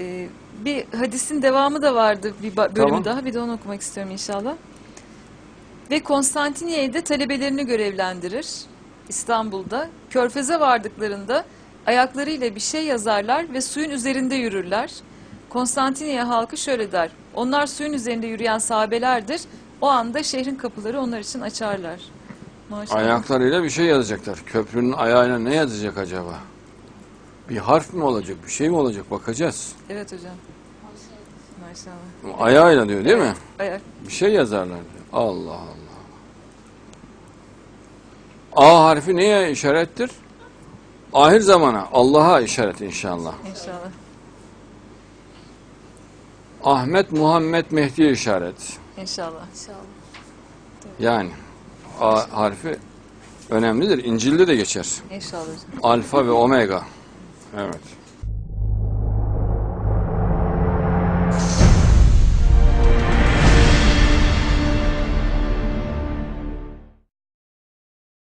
Ee, bir hadisin devamı da vardı bir bölümü Tamam. daha. Bir de onu okumak istiyorum inşallah. Ve Konstantiniyye'de talebelerini görevlendirir İstanbul'da. Körfez'e vardıklarında ayaklarıyla bir şey yazarlar ve suyun üzerinde yürürler. Konstantiniye halkı şöyle der. Onlar suyun üzerinde yürüyen sahabelerdir. O anda şehrin kapıları onlar için açarlar. Maşallah. Ayaklarıyla bir şey yazacaklar. Köprünün ayağına ne yazacak acaba? Bir harf mi olacak, bir şey mi olacak bakacağız. Evet hocam. Maşallah. Ayağıyla diyor değil mi? Ayak. Bir şey yazarlar diyor. Allah Allah. A harfi neye işarettir? Ahir zamana, Allah'a işaret inşallah. İnşallah. Ahmet, Muhammed, Mehdi'ye işaret. İnşallah. Yani A harfi önemlidir. İncil'de de geçer. İnşallah hocam. Alfa ve omega. Evet.